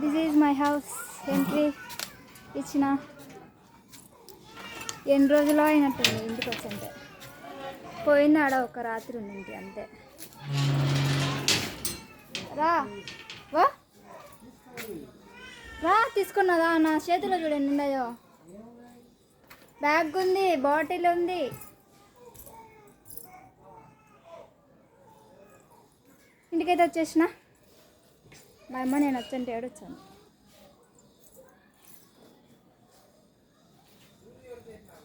This is my house entry ఇచ్చిన. ఎన్ని రోజులు అయినట్టుంది ఇంటికి వచ్చంటే. పోయింది ఆడ ఒక రాత్రి ఉంది అంతే. రా. వా రా తీసుకున్నదా నా చేతిలో చూడండి ఉన్నాయో. బ్యాగ్ ఉంది బాటిల్ ఉంది. ఇంటికైతే వచ్చేసినా. మా అమ్మ నేను వచ్చంటే ఏడొచ్చాను.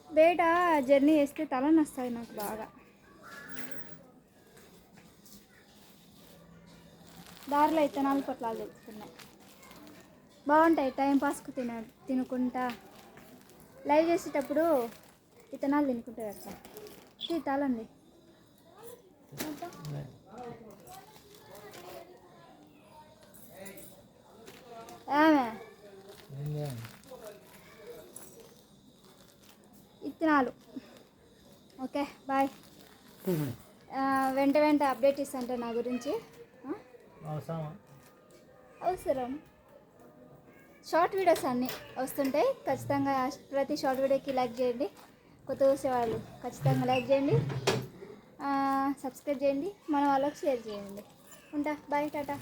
బయట జర్నీ చేస్తే తల నస్తుంది నాకు బాగా. దారిలో ఇత్తనాలు పొట్లాలు తెచ్చుకున్నాయి బాగుంటాయి టైం పాస్కు తిన తినుకుంటా. లైవ్ చేసేటప్పుడు ఇతనాలు తినుకుంటాయి అట్లా ఇది తాళండి ఇత్తనాలు ఓకే బాయ్. వెంట వెంట అప్డేట్ ఇస్తాంట నా గురించి. అవసరం. షార్ట్ వీడియోస్ అన్నీ వస్తుంటాయి ఖచ్చితంగా ప్రతి షార్ట్ వీడియోకి లైక్ చేయండి. కొత్త చూసేవాళ్ళు ఖచ్చితంగా లైక్ చేయండి. సబ్స్క్రైబ్ చేయండి. మన వాళ్ళకి షేర్ చేయండి. ఉంటా బాయ్ టాటా.